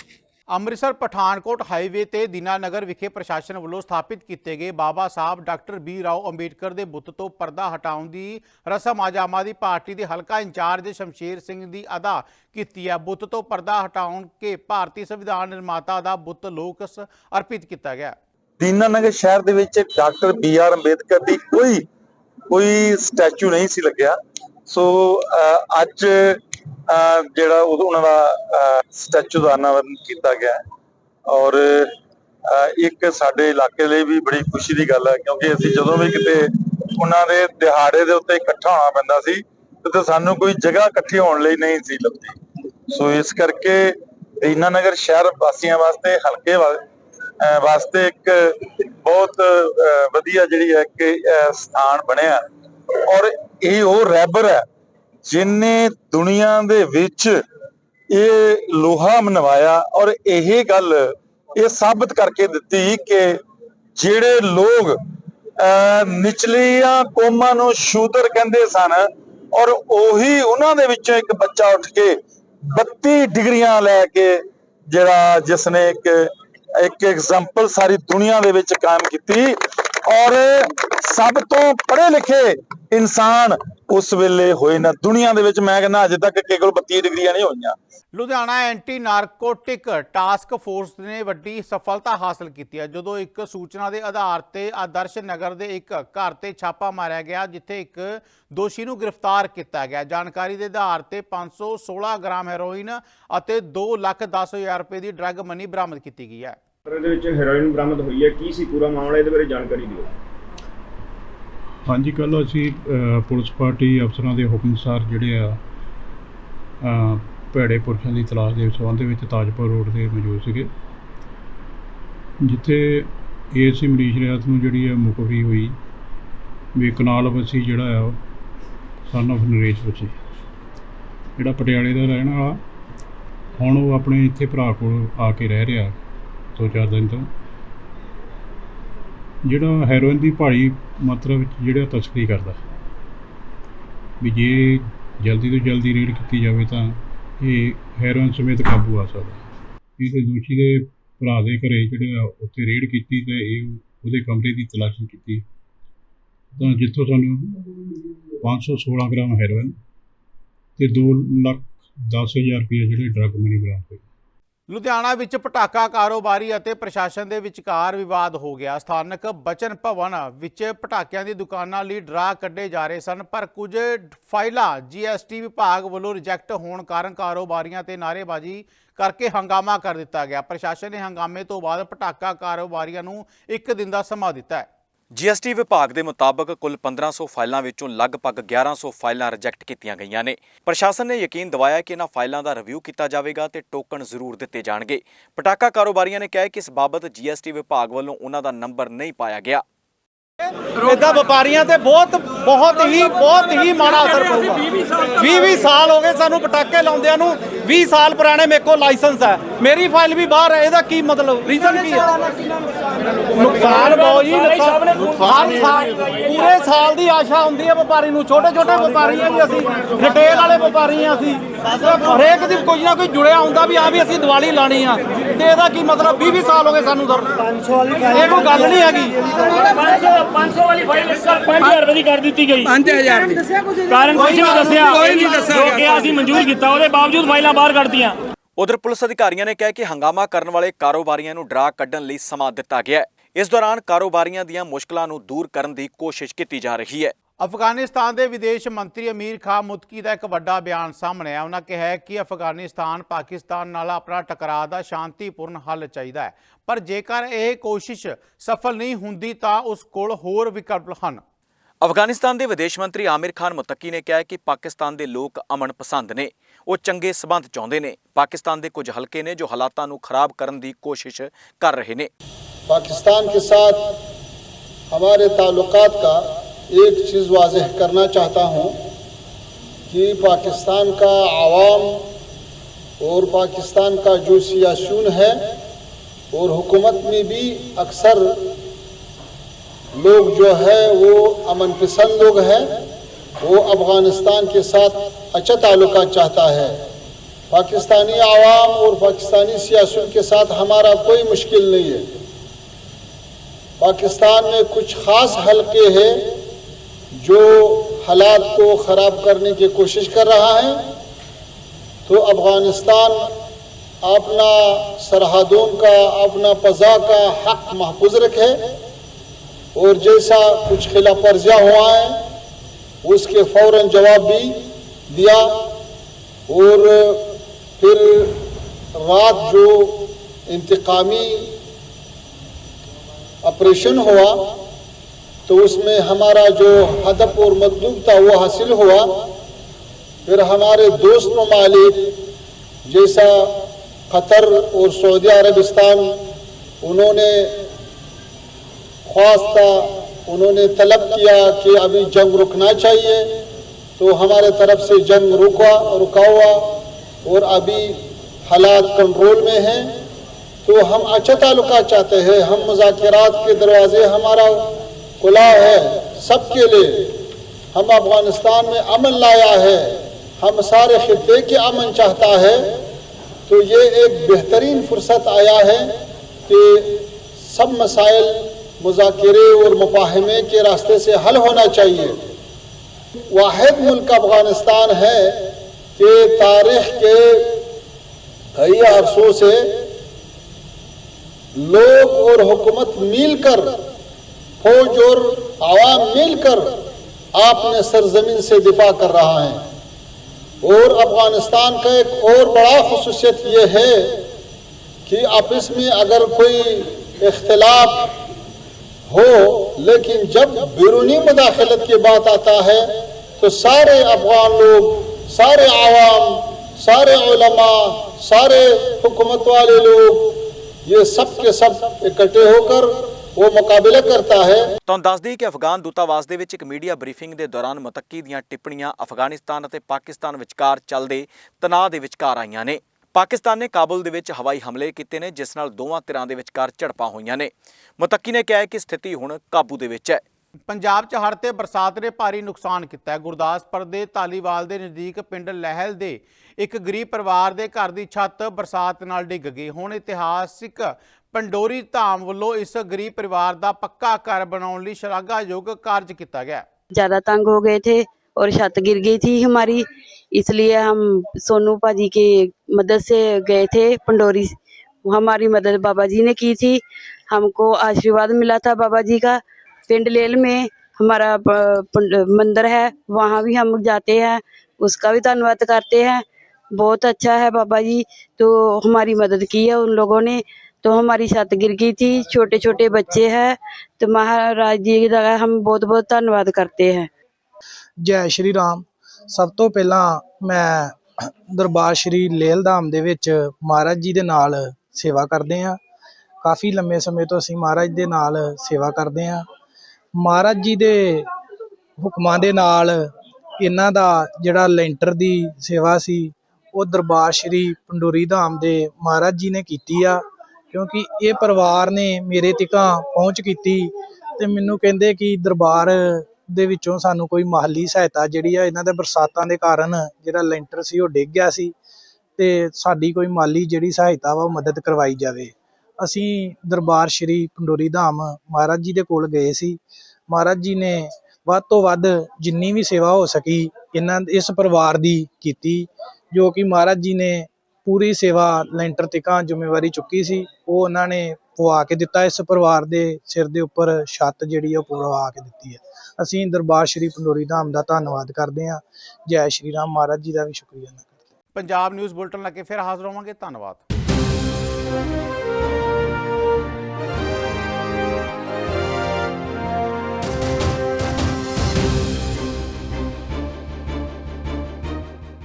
ਅੰਮ੍ਰਿਤਸਰ ਪਠਾਨਕੋਟ ਹਾਈਵੇ ਤੇ ਦੀਨਾਨਗਰ ਵਿਖੇ ਪ੍ਰਸ਼ਾਸਨ ਵੱਲੋਂ ਸਥਾਪਿਤ ਕੀਤੇ ਗਏ ਬਾਬਾ ਸਾਹਿਬ ਡਾਕਟਰ ਬੀ ਰਾਓ ਅੰਬੇਡਕਰ ਦੇ ਬੁੱਤ ਤੋਂ ਪਰਦਾ ਹਟਾਉਣ ਦੀ ਰਸਮ ਅੱਜ ਆਮ ਆਦਮੀ ਪਾਰਟੀ ਦੇ ਹਲਕਾ ਇੰਚਾਰਜ ਸ਼ਮਸ਼ੇਰ ਸਿੰਘ ਦੀ ਅਦਾ ਕੀਤੀ ਹੈ। ਬੁੱਤ ਤੋਂ ਪਰਦਾ ਹਟਾਉਣ ਕੇ ਭਾਰਤੀ ਸੰਵਿਧਾਨ ਨਿਰਮਾਤਾ ਦਾ ਬੁੱਤ ਲੋਕ ਅਰਪਿਤ ਕੀਤਾ ਗਿਆ। ਦੀਨਾਨਗਰ ਸ਼ਹਿਰ ਦੇ ਵਿੱਚ ਡਾਕਟਰ ਬੀ ਆਰ ਅੰਬੇਦਕਰ ਦੀ ਕੋਈ ਕੋਈ ਸਟੈਚੂ ਨਹੀਂ ਸੀ ਲੱਗਿਆ। ਸੋ ਅੱਜ ਅਹ, ਜਿਹੜਾ ਉਹਨਾਂ ਦਾ ਸਟੈਚੂ ਦਾ ਅਨਾਵਰਨ ਕੀਤਾ ਗਿਆ ਔਰ ਇੱਕ ਸਾਡੇ ਇਲਾਕੇ ਲਈ ਵੀ ਬੜੀ ਖੁਸ਼ੀ ਦੀ ਗੱਲ ਹੈ ਕਿਉਂਕਿ ਅਸੀਂ ਜਦੋਂ ਵੀ ਕਿਤੇ ਉਹਨਾਂ ਦੇ ਦਿਹਾੜੇ ਦੇ ਉੱਤੇ ਇਕੱਠਾ ਹੋਣਾ ਪੈਂਦਾ ਸੀ ਤੇ ਸਾਨੂੰ ਕੋਈ ਜਗ੍ਹਾ ਇਕੱਠੀ ਹੋਣ ਲਈ ਨਹੀਂ ਸੀ ਲੱਭਦੀ। ਸੋ ਇਸ ਕਰਕੇ ਦੀਨਾਨਗਰ ਸ਼ਹਿਰ ਵਾਸੀਆਂ ਵਾਸਤੇ ਹਲਕੇ ਵਾਸਤੇ ਇੱਕ ਬਹੁਤ ਵਧੀਆ ਜਿਹੜੀ ਹੈ ਕਿ ਸਥਾਨ ਬਣਿਆ। ਔਰ ਇਹ ਉਹ ਰੈਬਰ ਹੈ ਜਿਨੇ ਦੁਨੀਆ ਦੇ ਵਿੱਚ ਇਹ ਲੋਹਾ ਮਨਵਾਇਆ ਔਰ ਇਹ ਗੱਲ ਇਹ ਸਾਬਤ ਕਰਕੇ ਦਿੱਤੀ ਕਿ ਜਿਹੜੇ ਲੋਕ ਨਿਚਲੀਆਂ ਕੌਮਾਂ ਨੂੰ ਸ਼ੂਦਰ ਕਹਿੰਦੇ ਸਨ ਔਰ ਉਹੀ ਉਹਨਾਂ ਦੇ ਵਿੱਚੋਂ ਇੱਕ ਬੱਚਾ ਉੱਠ ਕੇ 32 ਡਿਗਰੀਆਂ ਲੈ ਕੇ ਜਿਹੜਾ ਜਿਸ ਨੇ ਇੱਕ ਇੱਕ ਐਗਜ਼ਾਮਪਲ ਸਾਰੀ ਦੁਨੀਆ ਦੇ ਵਿੱਚ ਕਾਇਮ ਕੀਤੀ ਔਰ ਸਭ ਤੋਂ ਪੜ੍ਹੇ ਲਿਖੇ ਇਨਸਾਨ ਉਸ ਵੇਲੇ ਹੋਏ ਨਾ। ਦੁਨੀਆ ਦੇ ਵਿੱਚ ਮੈਂ ਕਹਿੰਦਾ ਅਜੇ ਤੱਕ ਕੇਵਲ 32 ਡਿਗਰੀਆਂ ਨਹੀਂ ਹੋਈਆਂ। Ludhiana anti narcotic task force ਨੇ ਵੱਡੀ ਸਫਲਤਾ ਹਾਸਲ ਕੀਤੀ ਹੈ। ਜਦੋਂ ਇੱਕ ਸੂਚਨਾ ਦੇ ਆਧਾਰ ਤੇ ਆਦਰਸ਼ ਨਗਰ ਦੇ ਇੱਕ ਘਰ ਤੇ ਛਾਪਾ ਮਾਰਿਆ ਗਿਆ ਜਿੱਥੇ ਇੱਕ ਦੋਸ਼ੀ ਨੂੰ ਗ੍ਰਿਫਤਾਰ ਕੀਤਾ ਗਿਆ। ਜਾਣਕਾਰੀ ਦੇ ਆਧਾਰ ਤੇ 516 ਗ੍ਰਾਮ ਹੈਰੋਇਨ ਅਤੇ 2 ਲੱਖ 10 ਹਜ਼ਾਰ ਰੁਪਏ ਦੀ ਡਰੱਗ ਮਨੀ ਬਰਾਮਦ ਕੀਤੀ ਗਈ ਹੈ। ਇਹਦੇ ਵਿੱਚ ਹੈਰੋਇਨ ਬਰਾਮਦ ਹੋਈ ਹੈ। ਕੀ ਸੀ? ਪੂਰਾ ਮਾਮਲਾ ਇਹਦੇ ਬਾਰੇ ਜਾਣਕਾਰੀ ਦਿਓ। ਹਾਂਜੀ ਕੱਲ ਅਸੀਂ ਪੁਲਿਸ ਪਾਰਟੀ ਅਫਸਰਾਂ ਦੇ ਹੁਕਮ ਅਨੁਸਾਰ ਜਿਹੜੇ ਆ ਭੈੜੇ ਪੁਰਸ਼ਾਂ ਦੀ ਤਲਾਸ਼ ਦੇ ਸੰਬੰਧ ਵਿੱਚ ਤਾਜਪੁਰ ਰੋਡ ਤੇ ਮੌਜੂਦ ਸੀਗੇ, ਜਿੱਥੇ ਏਸੀ ਮਨੀਸ਼ ਰਿਆਤ ਨੂੰ ਜਿਹੜੀ ਹੈ ਮੁਖਬਰੀ ਹੋਈ, ਵੀ ਕਨਾਲ ਵਸੀ ਜਿਹੜਾ ਆ ਸਨ of ਨਰੇਸ਼ ਵਸੀ। ਜਿਹੜਾ ਪਟਿਆਲੇ ਦਾ ਰਹਿਣ ਵਾਲਾ, ਹੁਣ ਉਹ ਆਪਣੇ ਇੱਥੇ ਭਰਾ ਕੋਲ ਆ ਕੇ ਰਹਿ ਰਿਹਾ, ਦੋ ਚਾਰ ਦਿਨ ਤੋਂ। ਜਿਹੜਾ ਹੈਰੋਇਨ ਦੀ ਭਾਰੀ ਮਾਤਰਾ ਵਿੱਚ ਜਿਹੜਾ ਤਸਕਰੀ ਕਰਦਾ ਵੀ ਜੇ ਜਲਦੀ ਤੋਂ ਜਲਦੀ ਰੇਡ ਕੀਤੀ ਜਾਵੇ ਤਾਂ ਇਹ ਹੈਰੋਇਨ ਸਮੇਤ ਕਾਬੂ ਆ ਸਕਦਾ ਇਹਦੇ ਦੋਸ਼ੀ ਦੇ ਭਰਾ ਦੇ ਘਰੇ ਜਿਹੜੇ ਆ ਉੱਥੇ ਰੇਡ ਕੀਤੀ ਤੇ ਇਹ ਉਹਦੇ ਕਮਰੇ ਦੀ ਤਲਾਸ਼ੀ ਕੀਤੀ। ਤਾਂ ਜਿੱਥੋਂ ਸਾਨੂੰ 516 ਗ੍ਰਾਮ ਹੈਰੋਇਨ ਤੇ 2 ਲੱਖ 10 ਹਜ਼ਾਰ ਰੁਪਏ ਜਿਹੜੇ ਡਰੱਗ ਮਨੀ ਬਰਾਮਦ ਹੋਏ। ਲੁਧਿਆਣਾ ਵਿੱਚ ਪਟਾਕਾ ਕਾਰੋਬਾਰੀ ਅਤੇ ਪ੍ਰਸ਼ਾਸਨ ਦੇ ਵਿਚਕਾਰ ਵਿਵਾਦ ਹੋ ਗਿਆ। ਸਥਾਨਕ ਬਚਨ ਭਵਨ ਵਿੱਚ ਪਟਾਕਿਆਂ ਦੀ ਦੁਕਾਨਾਂ ਲਈ ਡਰਾ ਕੱਢੇ ਜਾ ਰਹੇ ਸਨ, ਪਰ ਕੁਝ ਫਾਈਲਾਂ ਜੀਐਸਟੀ ਵਿਭਾਗ ਵੱਲੋਂ ਰਿਜੈਕਟ ਹੋਣ ਕਾਰਨ ਕਾਰੋਬਾਰੀਆਂ ਤੇ ਨਾਅਰੇਬਾਜ਼ੀ ਕਰਕੇ ਹੰਗਾਮਾ ਕਰ ਦਿੱਤਾ ਗਿਆ। ਪ੍ਰਸ਼ਾਸਨ ਨੇ ਹੰਗਾਮੇ ਤੋਂ ਬਾਅਦ ਪਟਾਕਾ ਕਾਰੋਬਾਰੀਆਂ ਨੂੰ ਇੱਕ ਦਿਨ ਦਾ ਸਮਾਂ ਦਿੱਤਾ ਹੈ। ਜੀਐਸਟੀ ਵਿਭਾਗ ਦੇ ਮੁਤਾਬਕ ਕੁੱਲ 1500 ਫਾਈਲਾਂ ਵਿੱਚੋਂ ਲਗਭਗ 1100 ਫਾਈਲਾਂ ਰਿਜੈਕਟ ਕੀਤੀਆਂ ਗਈਆਂ ਨੇ। ਪ੍ਰਸ਼ਾਸਨ ਨੇ ਯਕੀਨ ਦਿਵਾਇਆ ਕਿ ਇਹਨਾਂ ਫਾਈਲਾਂ ਦਾ ਰਿਵਿਊ ਕੀਤਾ ਜਾਵੇਗਾ ਤੇ ਟੋਕਨ ਜ਼ਰੂਰ ਦਿੱਤੇ ਜਾਣਗੇ। ਪਟਾਕਾ ਕਾਰੋਬਾਰੀਆਂ ਨੇ ਕਿਹਾ ਕਿ ਇਸ ਬਾਬਤ ਜੀਐਸਟੀ ਵਿਭਾਗ ਵੱਲੋਂ ਉਹਨਾਂ ਦਾ ਨੰਬਰ ਨਹੀਂ ਪਾਇਆ ਗਿਆ। ਇਦਾਂ ਵਪਾਰੀਆਂ ਤੇ ਬਹੁਤ ਬਹੁਤ ਹੀ ਬਹੁਤ ਹੀ ਮਾੜਾ ਅਸਰ ਪਊਗਾ। 20 20 ਸਾਲ ਹੋ ਗਏ ਸਾਨੂੰ ਪਟਾਕੇ ਲਾਉਂਦਿਆਂ ਨੂੰ 20 ਸਾਲ ਪੁਰਾਣੇ ਮੇਰੇ ਕੋਲ ਲਾਇਸੈਂਸ ਹੈ। ਮੇਰੀ ਫਾਈਲ ਵੀ ਬਾਹਰ ਹੈ ਇਹਦਾ ਕੀ ਮਤਲਬ? ਰੀਜ਼ਨ ਕੀ ਹੈ? ਨੁਕਸਾਨ ਬਹੁਤ ਹੀ ਨੁਕਸਾਨ ਪੂਰੇ ਸਾਲ ਦੀ ਆਸ਼ਾ ਹੁੰਦੀ ਹੈ ਵਪਾਰੀ ਨੂੰ। ਛੋਟੇ ਛੋਟੇ ਵਪਾਰੀ ਹਾਂ ਜੀ ਅਸੀਂ। ਰਿਟੇਲ ਵਾਲੇ ਵਪਾਰੀ ਹਾਂ ਅਸੀਂ। ਹਰੇਕ ਦੀ ਕੋਈ ਨਾ ਕੋਈ ਜੁੜਿਆ ਹੁੰਦਾ ਵੀ ਆ ਵੀ ਅਸੀਂ ਦੀਵਾਲੀ ਲਾਣੀ ਆ। ਤੇ ਇਹਦਾ ਕੀ ਮਤਲਬ? 20 20 ਸਾਲ ਹੋ ਗਏ ਸਾਨੂੰ ਸਰ 500 ਵਾਲੀ ਇਹ ਕੋਈ ਗੱਲ ਨਹੀਂ ਹੈਗੀ। 500 ਵਾਲੀ ਫਾਈਲ ਇਸ ਸਾਲ 5000 ਰੁਪਏ ਦੀ ਕਰ ਦਿੱਤੀ ਗਈ। 5000 ਦੀ। ਕਾਰਨ ਕੁਝ ਨਹੀਂ ਦੱਸਿਆ। ਕੋਈ ਨਹੀਂ ਦੱਸਿਆ। ਜੋ ਕਿ ਅਸੀਂ ਮਨਜ਼ੂਰ ਕੀਤਾ ਉਹਦੇ ਬਾਵਜੂਦ ਫਾਈਲਾਂ ਬਾਹਰ ਕੱਢਤੀਆਂ ਉਧਰ ਪੁਲਿਸ ਅਧਿਕਾਰੀਆਂ ਨੇ ਕਿਹਾ ਕਿ ਹੰਗਾਮਾ ਕਰਨ ਵਾਲੇ ਕਾਰੋਬਾਰੀਆਂ ਨੂੰ ਡਰਾ ਕੱਢਣ ਲਈ ਸਮਾਂ ਦਿੱਤਾ ਗਿਆ ਹੈ। ਇਸ ਦੌਰਾਨ ਕਾਰੋਬਾਰੀਆਂ ਦੀਆਂ ਮੁਸ਼ਕਲਾਂ ਨੂੰ ਦੂਰ ਕਰਨ ਦੀ ਕੋਸ਼ਿਸ਼ ਕੀਤੀ ਜਾ ਰਹੀ ਹੈ। ਅਫਗਾਨਿਸਤਾਨ ਦੇ ਵਿਦੇਸ਼ ਮੰਤਰੀ ਅਮੀਰ ਖਾਨ ਮੁਤਕੀ ਦਾ ਇੱਕ ਵੱਡਾ ਬਿਆਨ ਸਾਹਮਣੇ ਆਇਆ। ਉਹਨਾਂ ਕਿਹਾ ਕਿ ਅਫਗਾਨਿਸਤਾਨ ਪਾਕਿਸਤਾਨ ਨਾਲ ਆਪਣਾ ਟਕਰਾਅ ਦਾ ਸ਼ਾਂਤੀਪੂਰਨ ਹੱਲ ਚਾਹੀਦਾ ਹੈ। ਪਰ ਜੇਕਰ ਇਹ ਕੋਸ਼ਿਸ਼ ਸਫਲ ਨਹੀਂ ਹੁੰਦੀ ਤਾਂ ਉਸ ਕੋਲ ਹੋਰ ਵਿਕਲਪ ਹਨ। ਅਫਗਾਨਿਸਤਾਨ ਦੇ ਵਿਦੇਸ਼ ਮੰਤਰੀ ਆਮਿਰ ਖਾਨ ਮੁਤੱਕੀ ਨੇ ਕਿਹਾ ਕਿ ਪਾਕਿਸਤਾਨ ਦੇ ਲੋਕ ਅਮਨ ਪਸੰਦ ਨੇ। وہ چنگے ਸਬੰਧ ਚਾਹੁੰਦੇ ਨੇ। پاکستان ਦੇ کچھ ਹਲਕੇ نے جو ਹਾਲਾਤਾਂ ਨੂੰ ਖਰਾਬ ਕਰਨ ਦੀ ਕੋਸ਼ਿਸ਼ ਕਰ ਰਹੇ ਨੇ। ਪਾਕਿਸਤਾਨ ਕੇ ਸਾਥ ہمارے تعلقات کا ایک چیز واضح کرنا چاہتا ہوں کہ پاکستان کا عوام اور پاکستان کا جو سیاسیون ہے اور حکومت میں بھی اکثر لوگ جو ہے وہ امن پسند لوگ ہیں وہ افغانستان کے ساتھ اچھا تعلقات چاہتا ہے۔ پاکستانی عوام اور پاکستانی سیاست کے ساتھ ہمارا کوئی مشکل نہیں ہے۔ پاکستان میں کچھ خاص حلقے ہیں جو حالات کو خراب کرنے کی کوشش کر رہا ہے۔ تو افغانستان اپنا سرحدوں کا، اپنا پزا کا حق محفوظ رکھے۔ اور جیسا کچھ خلاف ورزیاں ہوا ہے اس کے فوراً جواب بھی دیا اور پھر رات جو انتقامی آپریشن ہوا تو اس میں ہمارا جو ہدف اور مطلوب تھا وہ حاصل ہوا۔ پھر ہمارے دوست ممالک جیسا قطر اور سعودی عربستان، انہوں نے خواستہ تھا انہوں نے طلب کیا کہ ابھی جنگ رکنا چاہیے۔ تو ہمارے طرف سے جنگ رکا رکا ہوا اور ابھی حالات کنٹرول میں ہیں۔ تو ہم اچھا تعلقہ چاہتے ہیں، ہم مذاکرات کے دروازے، ہمارا کھلا ہے سب کے لیے۔ ہم افغانستان میں امن لایا ہے، ہم سارے خطے کے امن چاہتا ہے۔ تو یہ ایک بہترین فرصت آیا ہے کہ سب مسائل مذاکرے اور مفاہمے کے راستے سے حل ہونا چاہیے۔ واحد ملک افغانستان ہے کہ تاریخ کے کئی عرصوں سے لوگ اور حکومت مل کر، فوج اور عوام مل کر آپ نے سرزمین سے دفاع کر رہا ہے اور افغانستان کا ایک اور بڑا خصوصیت یہ ہے کہ آپس میں اگر کوئی اختلاف हो लेकिन जब बैरूनी मुदाखलत की बात आता है तो सारे अफगान लोग सारे आवाम सारे उलमा सारे हुकूमत वाले लोग ये सब के सब इकट्ठे होकर वो मुकाबला करता है ਤੁਹਾਨੂੰ ਦੱਸ ਦਈਏ ਕਿ ਅਫਗਾਨ ਦੂਤਾਵਾਸ ਦੇ ਵਿੱਚ ਇੱਕ ਮੀਡੀਆ ਬਰੀਫਿੰਗ ਦੇ ਦੌਰਾਨ ਮੁਤੱਕੀ ਦੀਆਂ ਟਿੱਪਣੀਆਂ ਅਫਗਾਨਿਸਤਾਨ ਅਤੇ ਪਾਕਿਸਤਾਨ ਵਿਚਕਾਰ ਚੱਲਦੇ ਤਣਾਅ ਦੇ ਵਿਚਕਾਰ ਆਈਆਂ ਨੇ ਪਾਕਿਸਤਾਨ ਨੇ ਕਾਬੁਲ ਦੇ ਵਿੱਚ ਹਵਾਈ ਹਮਲੇ ਕੀਤੇ ਨੇ ਜਿਸ ਨਾਲ ਦੋਵਾਂ ਧਿਰਾਂ ਦੇ ਵਿਚਕਾਰ ਝੜਪਾਂ ਹੋਈਆਂ ਨੇ ਮੁਤੱਕੀ ਨੇ ਕਿਹਾ ਹੈ ਕਿ ਸਥਿਤੀ ਹੁਣ ਕਾਬੂ ਦੇ ਵਿੱਚ ਹੈ ਪੰਜਾਬ 'ਚ ਹੜ੍ਹ ਤੇ ਬਰਸਾਤ ਨੇ ਭਾਰੀ ਨੁਕਸਾਨ ਕੀਤਾ ਹੈ ਗੁਰਦਾਸਪੁਰ ਦੇ ਤਾਲੀਵਾਲ ਦੇ ਨਜ਼ਦੀਕ ਪਿੰਡ ਲਹਿਲ ਦੇ ਇੱਕ ਗਰੀਬ ਪਰਿਵਾਰ ਦੇ ਘਰ ਦੀ ਛੱਤ ਬਰਸਾਤ ਨਾਲ ਡਿੱਗ ਗਈ ਹੁਣ ਇਤਿਹਾਸਿਕ ਪੰਡੋਰੀ ਧਾਮ ਵੱਲੋਂ ਇਸ ਗਰੀਬ ਪਰਿਵਾਰ ਦਾ ਪੱਕਾ ਘਰ ਬਣਾਉਣ ਲਈ ਸ਼ਲਾਘਾਯੋਗ ਕਾਰਜ ਕੀਤਾ ਗਿਆ ज़्यादा तंग हो गए थे और छत गिर गई थी हमारी इसलिए हम सोनू पाजी की मदद से गए थे पंडोरी हमारी मदद बाबा जी ने की थी हमको आशीर्वाद मिला था बाबा जी का पिंड लेल में हमारा मंदिर है वहाँ भी हम जाते हैं उसका भी धन्यवाद करते हैं बहुत अच्छा है बाबा जी तो हमारी मदद की है उन लोगों ने तो हमारी छत गिर गई थी छोटे छोटे बच्चे हैं तो महाराज जी का हम बहुत बहुत धन्यवाद करते हैं जय श्री राम ਸਭ ਤੋਂ ਪਹਿਲਾਂ ਮੈਂ ਦਰਬਾਰ ਸ਼੍ਰੀ ਲੇਲ ਧਾਮ ਦੇ ਵਿੱਚ ਮਹਾਰਾਜ ਜੀ ਦੇ ਨਾਲ ਸੇਵਾ ਕਰਦੇ ਹਾਂ। ਕਾਫੀ ਲੰਮੇ ਸਮੇਂ ਤੋਂ ਅਸੀਂ ਮਹਾਰਾਜ ਦੇ ਨਾਲ ਸੇਵਾ ਕਰਦੇ ਹਾਂ। ਮਹਾਰਾਜ ਜੀ ਦੇ ਹੁਕਮਾਂ ਦੇ ਨਾਲ ਇਹਨਾਂ ਦਾ ਜਿਹੜਾ ਲੈਂਟਰ ਦੀ ਸੇਵਾ ਸੀ, ਉਹ ਦਰਬਾਰ ਸ਼੍ਰੀ ਪੰਡੂਰੀ ਧਾਮ ਦੇ ਮਹਾਰਾਜ ਜੀ ਨੇ ਕੀਤੀ ਆ। ਕਿਉਂਕਿ ਇਹ ਪਰਿਵਾਰ ਨੇ ਮੇਰੇ ਤਿਕਾਂ ਪਹੁੰਚ ਕੀਤੀ ਤੇ ਮੈਨੂੰ ਕਹਿੰਦੇ ਕਿ ਦਰਬਾਰ ਦੇ ਵਿੱਚੋਂ ਸਾਨੂੰ ਕੋਈ ਮਾਲੀ ਸਹਾਇਤਾ ਜਿਹੜੀ ਆ ਇਹਨਾਂ ਦੇ ਬਰਸਾਤਾਂ ਦੇ ਕਾਰਨ ਜਿਹੜਾ ਲੈਂਟਰ ਸੀ ਉਹ ਡਿੱਗ ਗਿਆ ਸੀ ਤੇ ਸਾਡੀ ਕੋਈ ਮਾਲੀ ਜਿਹੜੀ ਸਹਾਇਤਾ ਵਾ ਉਹ ਮਦਦ ਕਰਵਾਈ ਜਾਵੇ। ਅਸੀਂ ਦਰਬਾਰ ਸ਼੍ਰੀ ਪੰਡੋਰੀ ਧਾਮ ਮਹਾਰਾਜ ਜੀ ਦੇ ਕੋਲ ਗਏ ਸੀ। ਮਹਾਰਾਜ ਜੀ ਨੇ ਵੱਧ ਤੋਂ ਵੱਧ ਜਿੰਨੀ ਵੀ ਸੇਵਾ ਹੋ ਸਕੀ ਇਹਨਾਂ ਇਸ ਪਰਿਵਾਰ ਦੀ ਕੀਤੀ, ਜੋ ਕਿ ਮਹਾਰਾਜ ਜੀ ਨੇ ਪੂਰੀ ਸੇਵਾ ਲੈਂਟਰ ਤਿਕਾਂ ਜ਼ਿੰਮੇਵਾਰੀ ਚੁੱਕੀ ਸੀ। ਉਹ ਉਹਨਾਂ ਨੇ ਪਵਾ ਕੇ ਦਿੱਤਾ, ਇਸ ਪਰਿਵਾਰ ਦੇ ਸਿਰ ਦੇ ਉੱਪਰ ਛੱਤ ਜਿਹੜੀ ਉਹ ਪਵਾ ਕੇ ਦਿੱਤੀ ਹੈ। ਅਸੀਂ ਦਰਬਾਰ ਸ਼੍ਰੀ ਪੰਡੋਰੀ ਧਾਮ ਦਾ ਧੰਨਵਾਦ ਕਰਦੇ ਹਾਂ। ਜੈ ਸ਼੍ਰੀ ਰਾਮ ਮਹਾਰਾਜ ਜੀ ਦਾ ਵੀ ਸ਼ੁਕਰੀਆ ਪੰਜਾਬ ਨਿਊਜ਼ ਬੁਲਟਨ ਲੈ ਕੇ ਫਿਰ ਹਾਜ਼ਰ ਹੋਵਾਂਗੇ। ਧੰਨਵਾਦ।